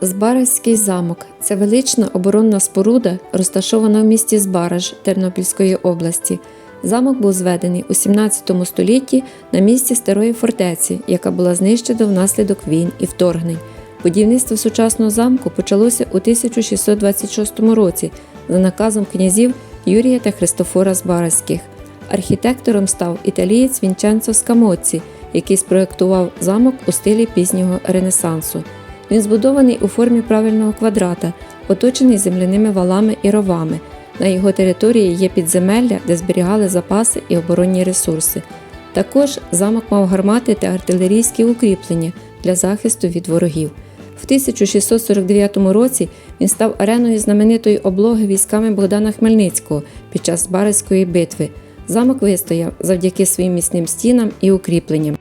Збаразький замок це велична оборонна споруда, розташована в місті Збараж Тернопільської області. Замок був зведений у 17 столітті на місці старої фортеці, яка була знищена внаслідок війн і вторгнень. Будівництво сучасного замку почалося у 1626 році за наказом князів Юрія та Христофора Збаразьких. Архітектором став італієць Вінченцо Скамоці, який спроектував замок у стилі пізнього Ренесансу. Він збудований у формі правильного квадрата, оточений земляними валами і ровами. На його території є підземелля, де зберігали запаси і оборонні ресурси. Також замок мав гармати та артилерійські укріплення для захисту від ворогів. В 1649 році він став ареною знаменитої облоги військами Богдана Хмельницького під час Барицької битви. Замок вистояв завдяки своїм міцним стінам і укріпленням.